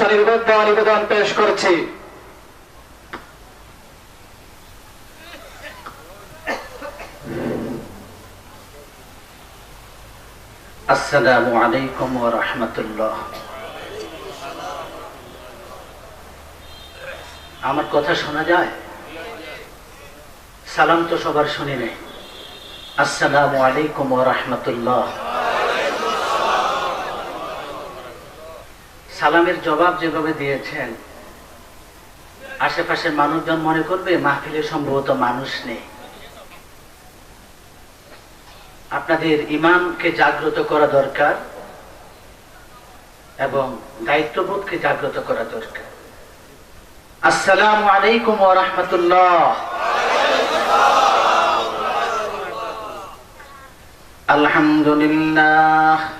সারিবদ্ধ নিবেদন পেশ করছি। আসসালামু আলাইকুম ওয়া রাহমাতুল্লাহ। আমার কথা শোনা যায়? সালাম তো সবার শুনি নেই। আসসালামু আলাইকুম ওয়া রাহমাতুল্লাহ। সালামের জবাব যেভাবে দিয়েছেন, আশেপাশের মানুষজন মনে করবে মাহফিলে সম্ভবত মানুষ নেই। আপনাদের ইমানকে জাগ্রত করা দরকার এবং দায়িত্ববোধকে জাগ্রত করা দরকার। আসসালামু আলাইকুম রাহমাতুল্লাহ। আলহামদুলিল্লাহ।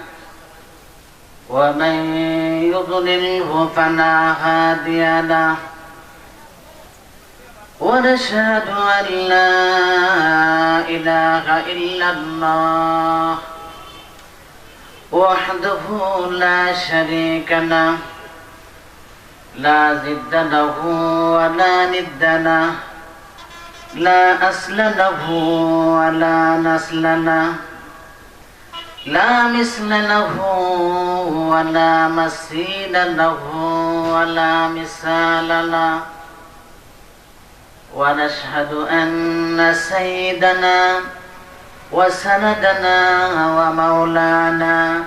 ومن يضلله فلا هادي له. ونشهد أن لا إله إلا الله. وحده لا شريك له. لا ضد له ولا ند له. لا أصل له ولا نسل له. لا مثل له ولا مثيل له ولا مثال له ونشهد أن سيدنا وسندنا ومولانا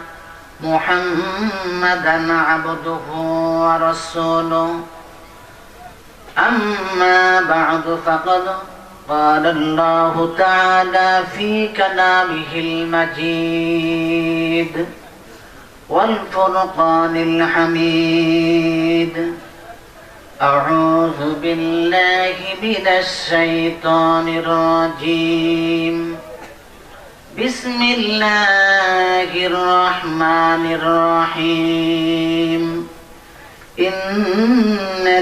محمدا عبده ورسوله أما بعد فقد قال الله تعالى في كلامه المجيد والفرقان الحميد أعوذ بالله من الشيطان الرجيم بسم الله الرحمن الرحيم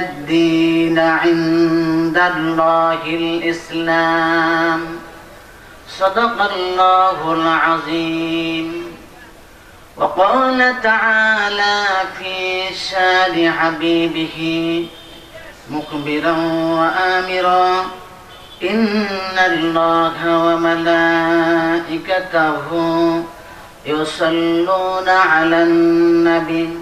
الدين عند الله الإسلام. صدق الله العظيم. وقال تعالى في شان حبيبه مخبرا وآمرا إن الله وملائكته يصلون على النبي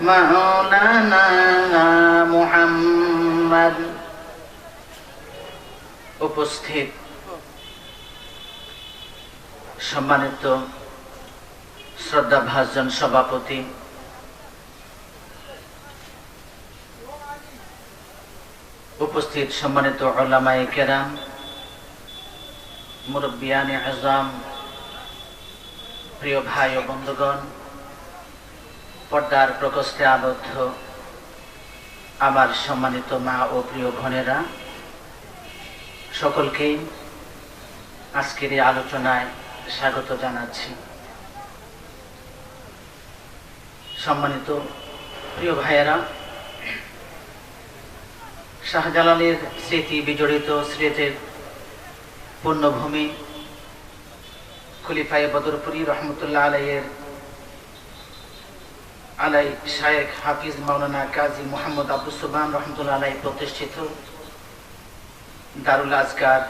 مولانا محمد উপস্থিত সম্মানিত শ্রদ্ধা ভাজন সভাপতি উপস্থিত সম্মানিত ওলামাই কেরাম মুরব্বিয়ানি আজম প্রিয় ভাই ও বন্ধুগণ পর্দার প্রকোষ্ঠে আবদ্ধ আমার সম্মানিত মা ও প্রিয় বোনেরা, সকলকেই আজকের এই আলোচনায় স্বাগত জানাচ্ছি। সম্মানিত প্রিয় ভাইয়েরা, শাহজালালের স্মৃতি বিজড়িত স্মৃতির পূর্ণভূমি খলিফায় বদরপুরি রহমতুল্লাহ আলাইয়ের আলাই শায়েখ হাফিজ মাওলানা কাজী মোহাম্মদ আব্দুল সুবান রহমতুল্লাহ আলাই প্রতিষ্ঠিত Darul Azkar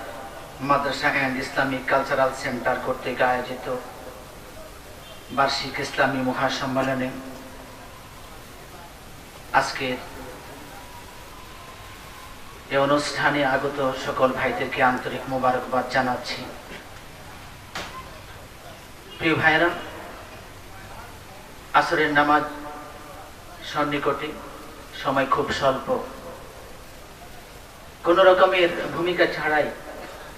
Madrasa and Islamic Cultural Centre কর্তৃক আয়োজিত বার্ষিক ইসলামী মহাসম্মেলনে আজকের এই অনুষ্ঠানে আগত সকল ভাইদেরকে আন্তরিক মোবারকবাদ জানাচ্ছি। প্রিয় ভাইরা আসরের নামাজ সন্নিকটে, সময় খুব স্বল্প। কোন রকমের ভূমিকা ছাড়াই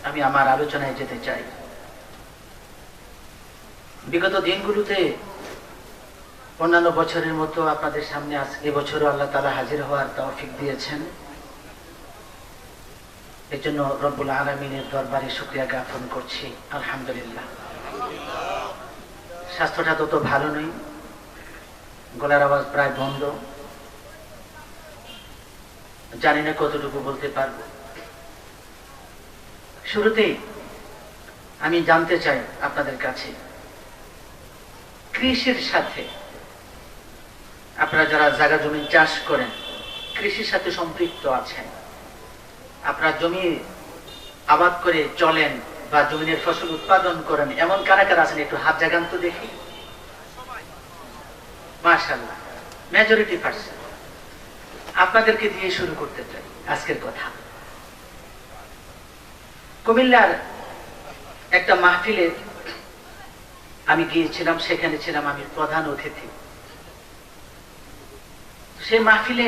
আমি আমার আলোচনায় যেতে চাই। বিগত দিনগুলোতে অন্যান্য বছরের মতো আপনাদের সামনে আজ এবছরও আল্লাহ তালা হাজির হওয়ার তৌফিক দিয়েছেন। এর জন্য রব্বুল আলমিনের দরবারে শুক্রিয়া জ্ঞাপন করছি। আলহামদুলিল্লাহ। স্বাস্থ্যটা তত ভালো নই গলার আওয়াজ প্রায় বন্ধ। জানি না কতটুকু বলতে পারব। শুরুতেই আমি জানতে চাই আপনাদের কাছে, কৃষির সাথে আপনারা যারা জায়গা জমি চাষ করেন, কৃষির সাথে সম্পৃক্ত আছেন, আপনারা জমি আবাদ করে চলেন বা জমিনের ফসল উৎপাদন করেন, এমন কারা কারা আছেন একটু হাত জাগান তো দেখি। মাশাল্লাহ মেজরিটি পার্সেন্ট আপনাদেরকে দিয়ে শুরু করতে চাই আজকের কথা। কুমিল্লার একটা মাহফিলে আমি গিয়েছিলাম, সেখানে ছিলাম আমি প্রধান অতিথি। সে মাহফিলে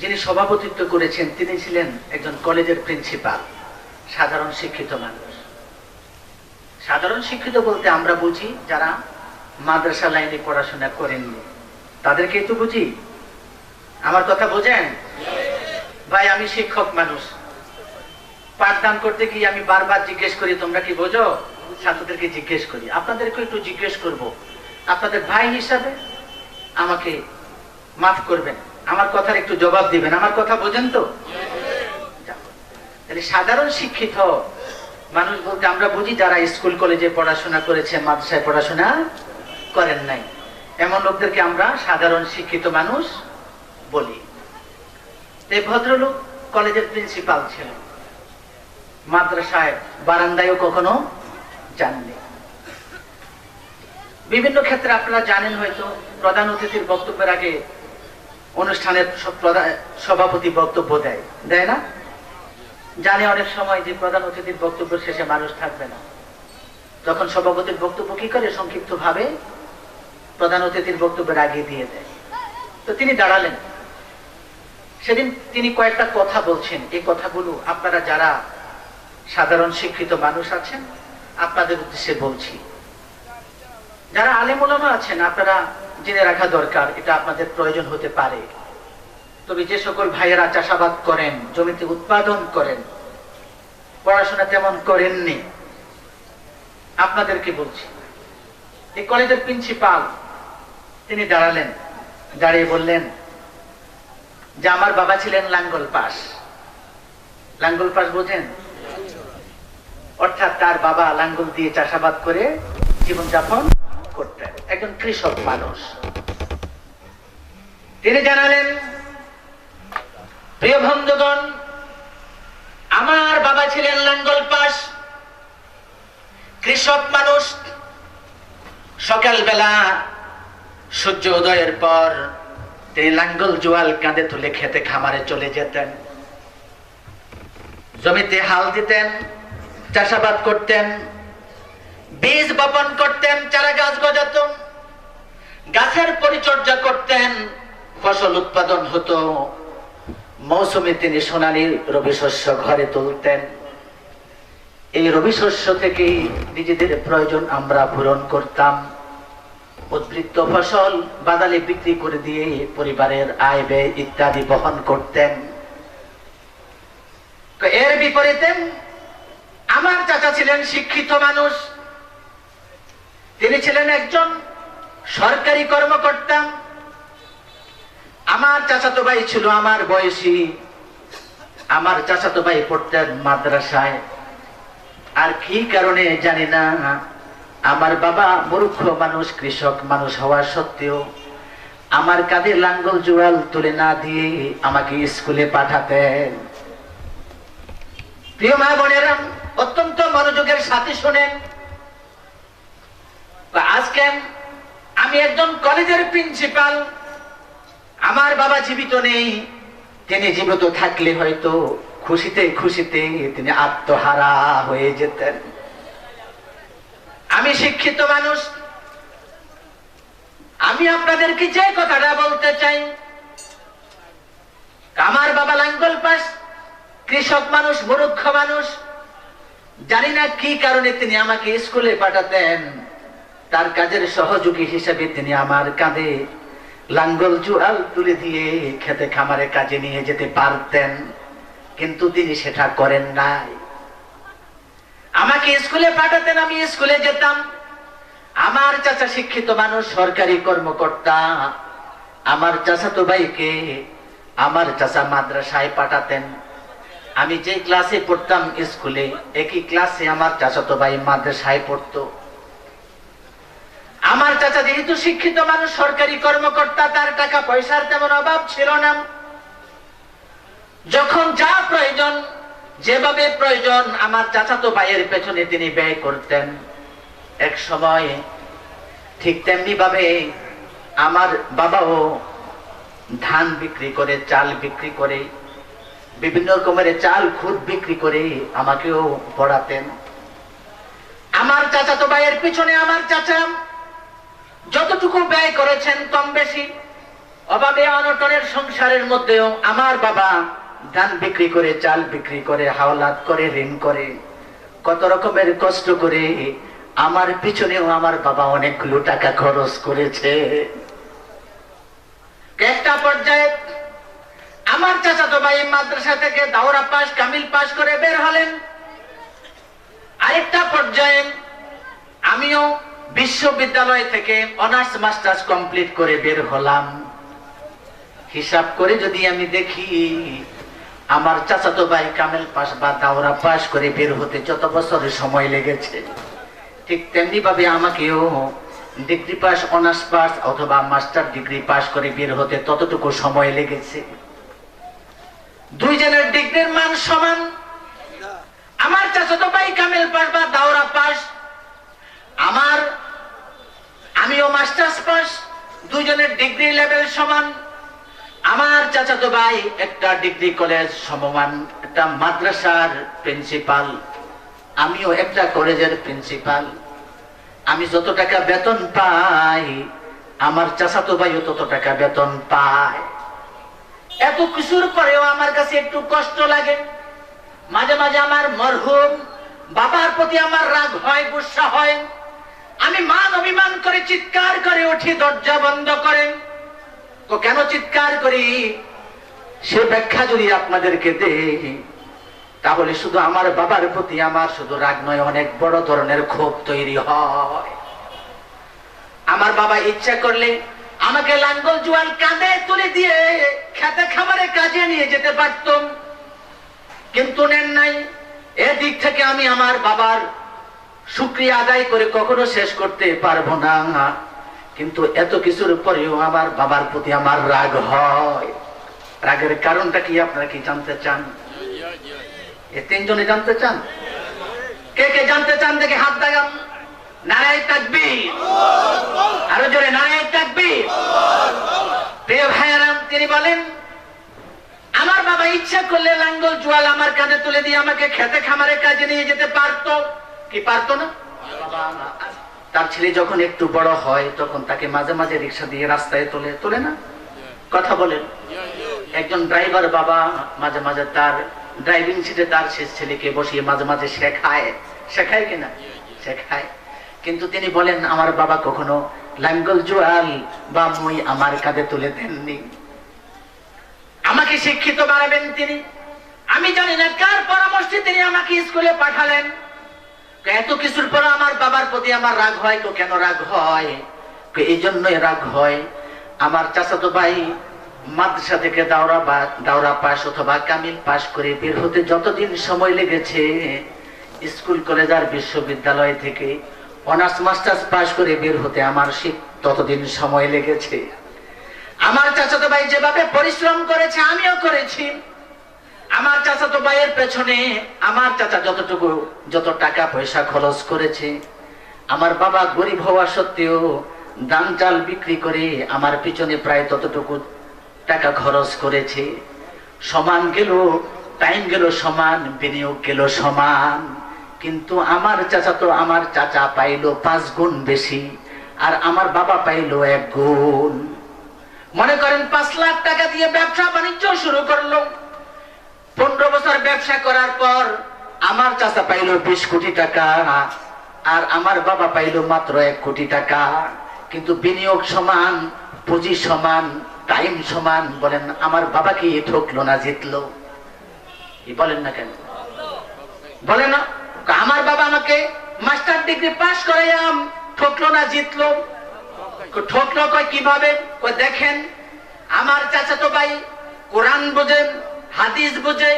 যিনি সভাপতিত্ব করেছেন, তিনি ছিলেন একজন কলেজের প্রিন্সিপাল, সাধারণ শিক্ষিত মানুষ। সাধারণ শিক্ষিত বলতে আমরা বুঝি যারা মাদ্রাসা লাইনে পড়াশোনা করেননি। তাদেরকে তো বুঝি? আমার কথা বোঝেন? ভাই, আমি শিক্ষক মানুষ। পাঠদান করতে গিয়ে আমি বারবার জিজ্ঞেস করি, তোমরা কি বোঝো? ছাত্রদেরকে জিজ্ঞেস করি, আপনাদেরকে একটু জিজ্ঞেস করব। আপনাদের ভাই হিসাবে আমাকে মাফ করবেন। আমার কথার একটু জবাব দিবেন। আমার কথা বোঝেন তো? সাধারণ শিক্ষিত মানুষ বলতে আমরা বুঝি যারা স্কুল, কলেজে পড়াশোনা করেছে, মাদ্রাসায় পড়াশোনা করেন নাই। এমন লোকদেরকে আমরা সাধারণ শিক্ষিত মানুষ বলি। এই ভদ্রলোক কলেজের প্রিন্সিপাল ছিলেন। মাদ্রাসায় বারান্দায়ও কখনো যাননি। বিভিন্ন ক্ষেত্রে আপনারা জানেন হয়তো, প্রধান অতিথির বক্তব্যের আগে অনুষ্ঠানের সভাপতি বক্তব্য দেয়। দেয় না? জানে অনেক সময় যে প্রধান অতিথির বক্তব্য শেষে মানুষ থাকবে না। তখন সভাপতির বক্তব্য কি করে সংক্ষিপ্ত ভাবে প্রধান অতিথির বক্তব্যের আগে দিয়ে দেয়। তো তিনি দাঁড়ালেন। সেদিন তিনি কয়েকটা কথা বলছেন। এই কথাগুলো আপনারা যারা সাধারণ শিক্ষিত মানুষ আছেন, আপনাদের উদ্দেশ্যে বলছি। যারা আলেমুলামা আছেন, আপনারা জেনে রাখা দরকার, এটা আপনাদের প্রয়োজন হতে পারে। তবে যে সকল ভাইয়েরা চাষাবাদ করেন, জমিতে উৎপাদন করেন, পড়াশোনা তেমন করেননি, আপনাদেরকে বলছি। এই কলেজের প্রিন্সিপাল তিনি দাঁড়ালেন, দাঁড়িয়ে বললেন, যে আমার বাবা ছিলেন লাঙ্গল পাস লাঙ্গল পাস বোঝেন? অর্থাৎ তার বাবা লাঙ্গল দিয়ে চাষাবাদ করে জীবনযাপন করতেন, একজন কৃষক মানুষ। তিনি জানালেন, প্রিয় বন্ধুগণ, আমার বাবা ছিলেন লাঙ্গল পাস কৃষক মানুষ সকালবেলা সূর্য উদয়ের পর তিনি লাঙ্গল জোয়াল কাঁধে তুলে খেতে খামারে চলে যেতেন। জমিতে হাল দিতেন, চাষাবাদ করতেন, বীজ বপন করতেন, চারা গাছ গজাতেন গাছের পরিচর্যা করতেন, ফসল উৎপাদন হতো। মৌসুমে তিনি সোনালী রবি শস্য ঘরে তুলতেন। এই রবি শস্য থেকেই নিজেদের প্রয়োজন আমরা পূরণ করতাম। উদ্বৃত্ত ফসল বাদালে বিক্রি করে দিয়ে পরিবারের আয় ব্যয় ইত্যাদি বহন করতেন। এর বিপরীতে আমার চাচা ছিলেন শিক্ষিত মানুষ। তিনি ছিলেন একজন সরকারি কর্মকর্তা। আমার চাচাতো ভাই ছিল আমার বয়সী। আমার চাচাতো ভাই পড়তেন মাদ্রাসায়। আর কি কারণে জানি না। আমার বাবা মূর্খ মানুষ, কৃষক মানুষ হওয়া সত্ত্বেও আমার কাঁধে লাঙ্গল জোয়াল তুলে না দিয়ে আমাকে স্কুলে পাঠাতেন। প্রিয় মা বোনেরা, অত্যন্ত মনোযোগের সাথে শোনেন। আজকে আমি একজন কলেজের প্রিন্সিপাল। আমার বাবা জীবিত নেই, তিনি জীবিত থাকলে হয়তো খুশিতে খুশিতে তিনি আত্মহারা হয়ে যেতেন। আমি শিক্ষিত মানুষ। আমি আপনাদেরকে যে কথাটা বলতে চাই, আমার বাবা লাঙ্গল পাস, কৃষক মানুষ, মূর্খ মানুষ, জানি না কি কারণে তিনি আমাকে স্কুলে পাঠাতেন। তার কাজের সহযোগী হিসেবে তিনি আমার কাঁধে লাঙ্গল জুয়াল তুলে দিয়ে খেতে খামারে কাজে নিয়ে যেতে পারতেন, কিন্তু তিনি সেটা করেন নাই। আমাকে স্কুলে পাঠাতেন আমি স্কুলে যেতাম। আমার চাচা শিক্ষিত মানুষ, সরকারি কর্মকর্তা। আমার চাচাতো ভাইকে, আমার চাচা মাদ্রাসায় পাঠাতেন। আমি যে ক্লাসে পড়তাম স্কুলে, একই ক্লাসে আমার চাচাতো ভাই মাদ্রাসায় পড়তো। আমার চাচা যেহেতু শিক্ষিত মানুষ, সরকারি কর্মকর্তা, তার টাকা পয়সার তেমন অভাব ছিল না। যখন যা প্রয়োজন যেভাবে প্রয়োজন আমার চাচাতো ভাইয়ের পেছনে তিনি ব্যয় করতেন, এক সময় ঠিক তেমনি ভাবে আমার বাবাও ধান বিক্রি করে, চাল বিক্রি করে, বিভিন্ন রকমের চাল, খুদ বিক্রি করে আমাকেও পড়াতেন। আমার চাচাতো ভাইয়ের পিছনে আমার চাচা যতটুকু ব্যয় করেছেন কম বেশি। অভাবে অনটনের সংসারের মধ্যেও আমার বাবা ধান বিক্রি করে, চাল বিক্রি করে, হাওলাত করে, ঋণ করে, কত রকমের কষ্ট করে আমার পিছনেও আমার বাবা অনেকগুলো টাকা খরচ করেছে। একটা পর্যায়ে আমার চাচাতো ভাই মাদ্রাসা থেকে দাওরা পাস, কামিল পাস করে বের হলেন। আরেকটা পর্যায়ে আমিও বিশ্ববিদ্যালয় থেকে অনার্স মাস্টার্স কমপ্লিট করে বের হলাম। হিসাব করে যদি আমি দেখি আমার চাচাতো ভাই কামেল পাস বা দাওরা পাস করে বের হতে যত বছরের সময় লেগেছে, ঠিক তেমনি ভাবে আমাকেও ডিগ্রি পাস অনার্স পাস অথবা মাস্টার ডিগ্রি পাস করে বের হতে ততটুকু সময় লেগেছে। দুইজনের ডিগ্রির মান সমান। আমার চাচাতো ভাই কামেল পাস বা দাওরা পাস আমার, আমিও মাস্টার্স পাস দুইজনের ডিগ্রি লেভেল সমান। আমার চাচাতো ভাই একটা ডিগ্রি কলেজ সমমান, একটা মাদ্রাসার প্রিন্সিপাল, আমিও একটা কলেজের প্রিন্সিপাল। আমি যত টাকা বেতন পাই, আমার চাচাতো ভাইও তত টাকা বেতন পায়। এত কিছুর পরেও আমার কাছে একটু কষ্ট লাগে। মাঝে মাঝে আমার মরহুম, বাবার প্রতি আমার রাগ হয়, গুসা হয়। আমি মান অভিমান করে চিৎকার করে উঠি, দরজা বন্ধ করেন। তো কেন চিৎকার করি? সে ব্যাখ্যা যদি আপনাদেরকে দেই, তাহলে শুধু আমার বাবার প্রতি আমার শুধু রাগ নয়, অনেক বড় ধরনের ক্ষোভ তৈরি হয়। আমার বাবা ইচ্ছা করলে আমাকে লাঙ্গল জুয়াল কাঁধে তুলে দিয়ে খেতে খাবারে কাজে নিয়ে যেতে পারতাম। কিন্তু নেন নাই, এদিক থেকে আমি আমার বাবার শুক্রিয়া আদায় করে কখনো শেষ করতে পারব না। কিন্তু এত কিছুর পরেও আমার বাবার প্রতি আমার রাগ হয়। রাগের কারণটা কি আপনারা কি জানতে চান? এ তিনজনে জানতে চান? কে কে জানতে চান দেখে হাত ভাইয়ারাম, তিনি বলেন, আমার বাবা ইচ্ছা করলে লাঙ্গল, জোয়াল আমার কাঁধে তুলে দিয়ে আমাকে খেতে খামারে কাজে নিয়ে যেতে পারতো। কি পারতো না? তার ছেলে যখন একটু বড় হয়, তখন তাকে মাঝে মাঝে রিক্সা দিয়ে রাস্তায় তোলে। তোলে না? কথা বলেন। একজন ড্রাইভার বাবা মাঝে মাঝে তার ড্রাইভিং সিটে তার শেষ ছেলেকে বসিয়ে মাঝে মাঝে শেখায়। শেখায় কিনা? শেখায়। কিন্তু তিনি বলেন, আমার বাবা কখনো লাঙ্গল, জোয়াল বা মই আমার কাঁধে তুলে দেননি। আমাকে শিক্ষিত বানাবেন তিনি। আমি জানি না কার পরামর্শে তিনি আমাকে স্কুলে পাঠালেন। এত কিছুর পর আমার বাবার প্রতি আমার রাগ হয়, তো কেন রাগ হয়? এই জন্যই রাগ হয়। আমার চাচাতো ভাই মাদ্রাসা থেকে দাওরা বা, দাওরা পাস অথবা কামিল পাস করে বের হতে যতদিন সময় লেগেছে, স্কুল, কলেজ আর বিশ্ববিদ্যালয় থেকে অনার্স, মাস্টার্স পাস করে বের হতে আমার শীত ততদিন সময় লেগেছে। আমার চাচাতো ভাই যেভাবে পরিশ্রম করেছে, আমিও করেছি। আমার চাচাতো ভাইয়ের পেছনে, আমার চাচা যতটুকু, যত টাকা পয়সা খরচ করেছে, আমার বাবা গরিব হওয়া সত্ত্বেও দান চাল বিক্রি করে আমার পিছনে প্রায় ততটুকু টাকা খরচ করেছে। সমান গেল টাইম গেল সমান, বিনিয়োগ গেল সমান। কিন্তু আমার চাচা তো আমার চাচা পাইলো পাঁচ গুণ বেশি, আর আমার বাবা পাইলো এক গুণ। মনে করেন পাঁচ লাখ টাকা দিয়ে ব্যবসা বাণিজ্য শুরু করল। পনেরো বছর ব্যবসা করার পর আমার চাচা পাইলো বিশ কোটি টাকা আর আমার বাবা পাইলো মাত্র এক কোটি টাকা। কিন্তু বিনিয়োগ সমান, পুঁজি সমান, টাইম সমান বলেন, আমার বাবা কি ঠকলো না, জিতলো? বলেন না কেন? বলে না, আমার বাবা আমাকে মাস্টার ডিগ্রি পাস করাইয়াম ঠকলো না, জিতলো? ঠকলো কয় কীভাবে? দেখেন, আমার চাচাতো ভাই কোরআন বোঝে হাদিস বুঝে,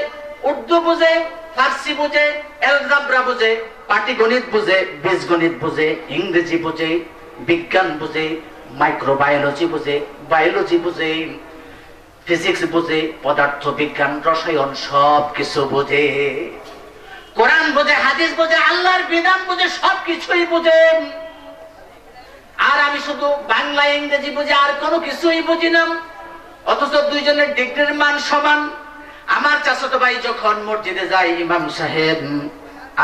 উর্দু বোঝে, ফার্সি বুঝে, এলজাবরা বোঝে, পাটিগণিত বোঝে, বীজগণিত বুঝে, ইংরেজি বুঝে, বিজ্ঞান বুঝে, মাইক্রোবায়োলজি বুঝে, বায়োলজি বুঝে, ফিজিক্স বুঝে, পদার্থ বিজ্ঞান, রসায়ন সব কিছু বোঝে। কোরআন বোঝে, হাদিস বোঝে, আল্লাহর বিধান বুঝে, সব কিছুই বোঝে। আর আমি শুধু বাংলা, ইংরেজি বুঝে, আর কোনো কিছুই বুঝি না। অথচ দুইজনের ডিগ্রির মান সমান। আমার চাচাতো ভাই যখন মসজিদে যায়, ইমাম সাহেব,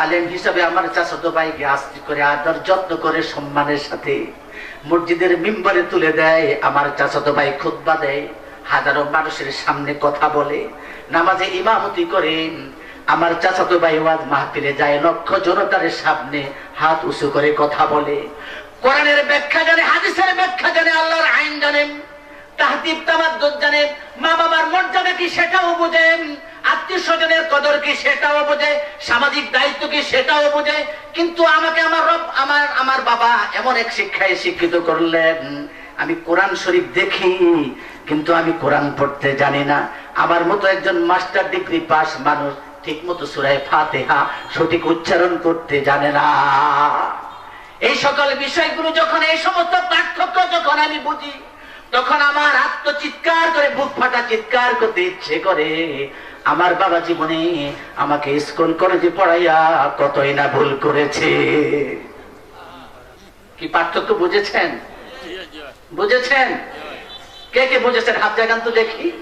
আলেম হিসাবে আমার চাচাতো ভাইকে আস্তে করে আদর যত্ন করে সম্মানের সাথে মসজিদের মিম্বরে তুলে দেয়। আমার চাচাতো ভাই খুতবা দেয়, হাজারো মানুষের সামনে কথা বলে, নামাজে ইমামতি করেন আমার চাচাতো ভাই ওয়াজ মাহফিলে যায়, লক্ষ জনতার সামনে হাত উঁচু করে কথা বলে। কোরআনের ব্যাখ্যা জানে, হাদিসের ব্যাখ্যা জানে, আল্লাহর আইন জানেন তাহতিব তামাদ্দুদ জানে, মা বাবার মর্যাদা কি সেটাও বোঝেন আত্মীয় স্বজনের কদর কি সেটাও বোঝে, সামাজিক দায়িত্ব কি সেটাও বোঝে, কিন্তু আমাকে আমার রব, আমার আমার বাবা এমন এক শিক্ষায় শিক্ষিত করলেন, আমি কোরআন শরীফ দেখি, কিন্তু আমি কোরআন পড়তে জানি না। আমার মতো একজন মাস্টার ডিগ্রি পাস মানুষ ঠিক মতো সুরায় ফাতেহা সঠিক উচ্চারণ করতে জানে না। এই সকল বিষয়গুলো যখন, এই সমস্ত পার্থক্য যখন আমি বুঝি তখন আমার আত্মচিৎকার করে বুক ফাটা চিৎকার করতে ইচ্ছে করে। আমার বাবা জীবনে আমাকে স্কুল কলেজে পড়াইয়া কতই না ভুল করেছে। কি পার্থক্য বুঝেছেন? বুঝেছেন? কে কে বুঝেছেন? হাত জাগান তো দেখি।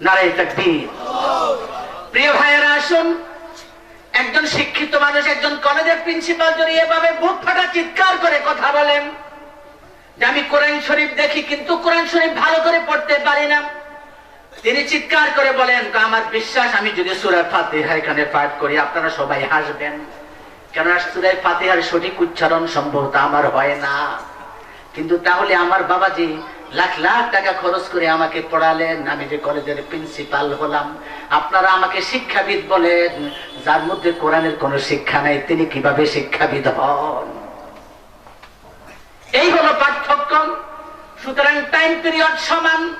নারাই তাকবীর। প্রিয় ভাইয়েরা, আসুন। একজন শিক্ষিত মানুষ, একজন কলেজের প্রিন্সিপাল যদি এভাবে বুক ফাটা চিৎকার করে কথা বলেন যে আমি কোরআন শরীফ দেখি, কিন্তু কোরআন শরীফ ভালো করে পড়তে পারি না। তিনি চিৎকার করে বলেন আমার বিশ্বাস, আমি যদি সুরায় ফাতিহা এখানে পাঠ করি, আপনারা সবাই হাসবেন। কেন সুরায় ফাতিহার সঠিক উচ্চারণ সম্ভবত আমার হয় না। কিন্তু তাহলে আমার বাবাজি লাখ লাখ টাকা খরচ করে আমাকে পড়ালেন, আমি যে কলেজের প্রিন্সিপাল হলাম। আপনারা আমাকে শিক্ষাবিদ বলেন, যার মধ্যে কোরআনের কোনো শিক্ষা নাই, তিনি কীভাবে শিক্ষাবিদ হন? এই হলো পার্থক্য। সুতরাং টাইম পিরিয়ড সমান।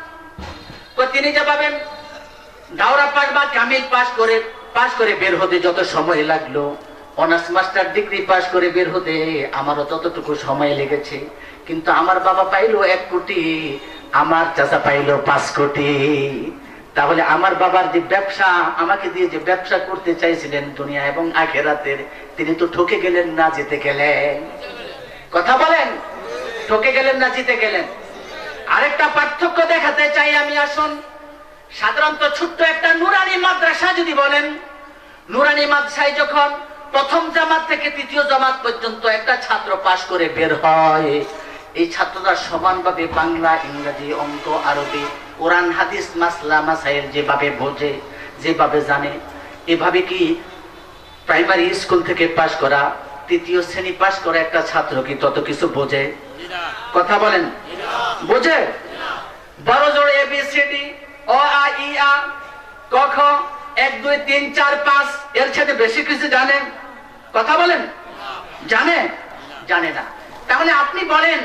তিনি তিনি পাবেন দাওরা পাস বা কামিল পাস করে পাস করে বের হতে যত সময় লাগল। অনার্স মাস্টার ডিগ্রি পাস করে বের হতে আমারও ততটুকু সময় লেগেছে। কিন্তু আমার বাবা পাইলো এক কোটি, আমার চাচা পাইলো পাঁচ কোটি। তাহলে আমার বাবার যে ব্যবসা, আমাকে দিয়ে যে ব্যবসা করতে চাইছিলেন দুনিয়া এবং আখেরাতের, তিনি তো ঠকে গেলেন, না যেতে গেলেন। কথা বলেন। ঠকে গেলেন না, জিতে গেলেন। আরেকটা পার্থক্য দেখাতে চাই আমি, আসুন। সাধারণত ছোট্ট একটা নুরানি মাদ্রাসা যদি বলেন, নুরানি মাদ্রাসায় যখন প্রথম জামাত থেকে তৃতীয় জামাত পর্যন্ত একটা ছাত্র পাশ করে বের হয়, এই ছাত্ররা সমানভাবে বাংলা, ইংরেজি, অঙ্ক, আরবি, কোরআন, হাদিস, মাসলা, মাসাইল যেভাবে বোঝে, যেভাবে জানে, এভাবে কি প্রাইমারি স্কুল থেকে পাশ করা তৃতীয় শ্রেণি পাশ করে একটা ছাত্র কি তত কিছু বোঝে? কথা বলেন। বোঝে? বড় জোর এবিসিডি অ, আ, ই, আ, ক, খ, এক, দুই, তিন, চার, পাঁচ, এর সাথে বেশি কিছু জানেন? কথা বলেন। জানে? জানে না। তাহলে আপনি বলেন,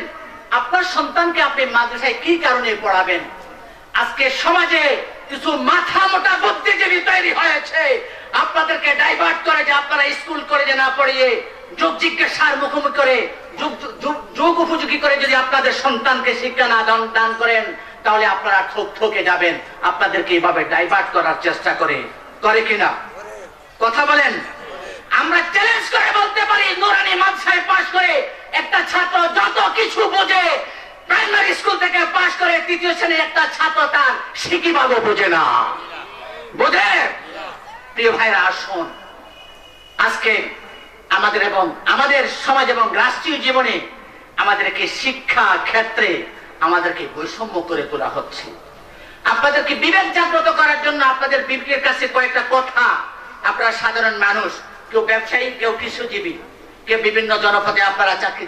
আপনার সন্তানকে আপনি মাদ্রাসায় কি কারণে পড়াবেন? আজকে সমাজে কিছু মাথা মোটা বুদ্ধিজীবী তৈরি হয়েছে। আপনাদেরকে ডাইভার্ট করে যে আপনারা স্কুল কলেজে না পড়িয়ে যোগ জিজ্ঞাসার মুখোমুখি করে, যুগ যুগ- যুগ উপযোগী করে যদি আপনাদের সন্তানকে শিক্ষা না দান দান করেন, তাহলে আপনারা ঠক ঠকে যাবেন। আপনাদেরকে এইভাবে ডাইভার্ট করার চেষ্টা করে। করে কিনা? কথা বলেন। আমরা চ্যালেঞ্জ করে বলতে পারি, নুরানি মাদ্রাসায় পাশ করে একটা ছাত্র যত কিছু বোঝে প্রাইমারি স্কুল থেকে পাশ করে তৃতীয় শ্রেণির একটা ছাত্র তার শিকিবাগও বোঝে না। বোঝে? প্রিয় ভাইরা, আসুন। আজকে আমাদের এবং আমাদের সমাজ এবং রাষ্ট্রীয় জীবনে আমাদেরকে শিক্ষা ক্ষেত্রে আমাদেরকে বৈষম্য করে তোলা হচ্ছে। আপনাদেরকে বিবেক জাগ্রত করার জন্য আপনাদের বিবেকের কাছে কয়েকটা কথা। আপনারা সাধারণ মানুষ, কেউ ব্যবসায়ী, কেউ কৃষিজীবী, কেউ বিভিন্ন জনপদে আপনারা চাকরি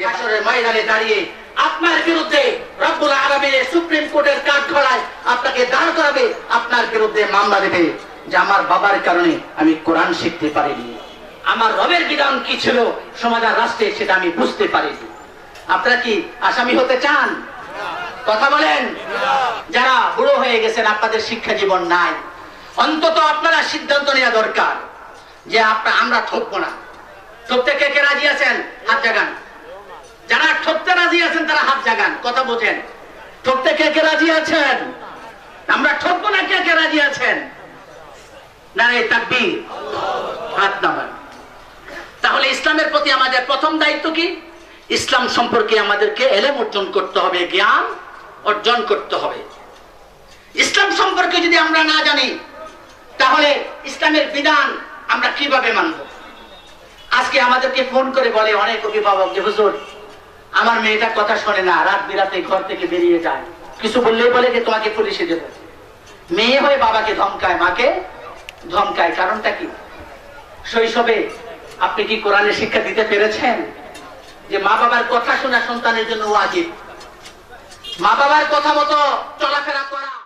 ময়দানে দাঁড়িয়ে আপনার বিরুদ্ধে রব্বুল আলমীর সুপ্রিম কোর্টের কাঠ ধরায় আপনাকে দাঁড় করাবে, আপনার বিরুদ্ধে মামলা দেবে। যে আমার বাবার কারণে আমি কোরআন শিখতে পারিনি। আমার রবের বিধান কি ছিল? সমাধান রাষ্ট্রে সেটা আমি বুঝতে পারিনি। আপনারা কি আসামি হতে চান? কথা বলেন। যারা বুড়ো হয়ে গেছেন, আপনাদের শিক্ষা জীবন নাই। অন্তত আপনারা সিদ্ধান্ত নেওয়া দরকার যে আপনার আমরা ঠকবো না। ঠকতে কে কে রাজি আছেন? হাত জাগান। যারা ঠকতে রাজি আছেন, তারা হাত জাগান, কথা বোঝেন। ঠকতে কে কে রাজি আছেন? আমরা ঠকবো না কে কে রাজি আছেন? না রে তাকবীর। হাত নামান। তাহলে ইসলামের প্রতি আমাদের প্রথম দায়িত্ব কি? ইসলাম সম্পর্কে আমাদেরকে এলেম অর্জন করতে হবে, জ্ঞান অর্জন করতে হবে। ইসলাম সম্পর্কে যদি আমরা না জানি, তাহলে ইসলামের বিধান আমরা কীভাবে মানব? আজকে আমাদেরকে ফোন করে বলে অনেক অভিভাবক যে, হুজুর, আমার মেয়েটা কথা শোনে না, রাত বিরাতে ঘর থেকে বেরিয়ে যায়। কিছু বললেই বলে যে, তোমাকে পুলিশে দেবে। মেয়ে হয়ে বাবাকে ধমকায়, মাকে ধমকায়। কারণটা কি? শৈশবে আপনি কি কোরআনে শিক্ষা দিতে পেরেছেন? যে মা বাবার কথা শোনা সন্তানের জন্য ওয়াজিব। মা বাবার কথা মতো চলাফেরা করা।